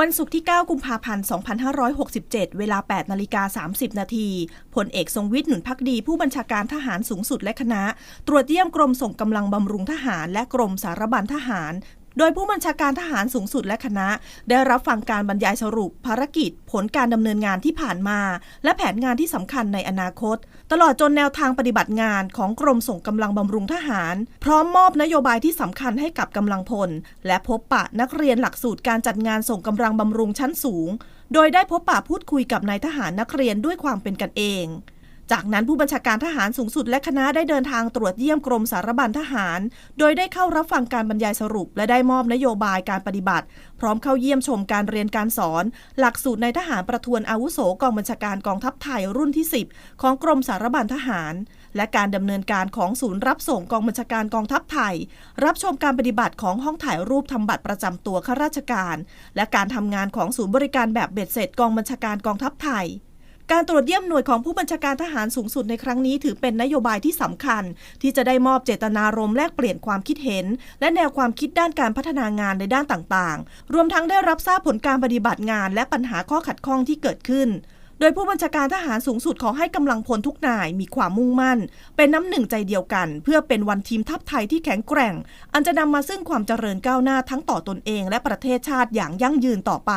วันศุกร์ที่ 9 กุมภาพันธ์ 2567 เวลา 8 นาฬิกา 30 นาทีพลเอกทรงวิทย์หนุนพักดี ผู้บัญชาการทหารสูงสุดและคณะ ตรวจเยี่ยมกรมส่งกำลังบำรุงทหาร และกรมสารบัญทหาร โดยผู้บัญชาการทหารสูงสุดและคณะ ได้รับฟังการบรรยายสรุปภารกิจ ผลการดำเนินงานที่ผ่านมา และแผนงานที่สำคัญในอนาคต ตลอดจนแนวทางปฏิบัติงานของกรมส่งกำลังบำรุงทหาร พร้อมมอบนโยบายที่สำคัญให้กับกำลังพล และพบปะนักเรียนหลักสูตรการจัดงานส่งกำลังบำรุงชั้นสูง โดยได้พบปะพูดคุยกับนายทหารนักเรียนด้วยความเป็นกันเอง จากนั้นผู้บัญชาการทหารสูงสุดและคณะได้เดินทางตรวจเยี่ยมกรมสารบัญทหาร โดยได้เข้ารับฟังการบรรยายสรุป และได้มอบนโยบายการปฏิบัติ พร้อมเข้าเยี่ยมชมการเรียนการสอน หลักสูตรในทหารประทวนอาวุโสกองบัญชาการกองทัพไทยรุ่นที่ 10 ของกรมสารบัญทหาร และการดำเนินการของศูนย์รับส่งกองบัญชาการกองทัพไทย รับชมการปฏิบัติของห้องถ่ายรูปทำบัตรประจำตัวข้าราชการ และการทำงานของศูนย์บริการแบบเบ็ดเสร็จกองบัญชาการกองทัพไทย การตรวจเยี่ยมหน่วยของผู้บัญชาการทหารสูงสุดในครั้งนี้ถือเป็นนโยบายที่สำคัญ ที่จะได้มอบเจตนารมณ์แลกเปลี่ยนความคิดเห็น และแนวความคิดด้านการพัฒนางานในด้านต่างๆ รวมทั้งได้รับทราบผลการปฏิบัติงาน และปัญหาข้อขัดข้องที่เกิดขึ้นโดยผู้บัญชาการทหารสูงสุดขอให้กำลังพลทุกนายมีความมุ่งมั่น เป็นน้ำหนึ่งใจเดียวกัน เพื่อเป็นวันทีมทัพไทยที่แข็งแกร่ง อันจะนำมาซึ่งความเจริญก้าวหน้าทั้งต่อตนเองและประเทศชาติอย่างยั่งยืนต่อไป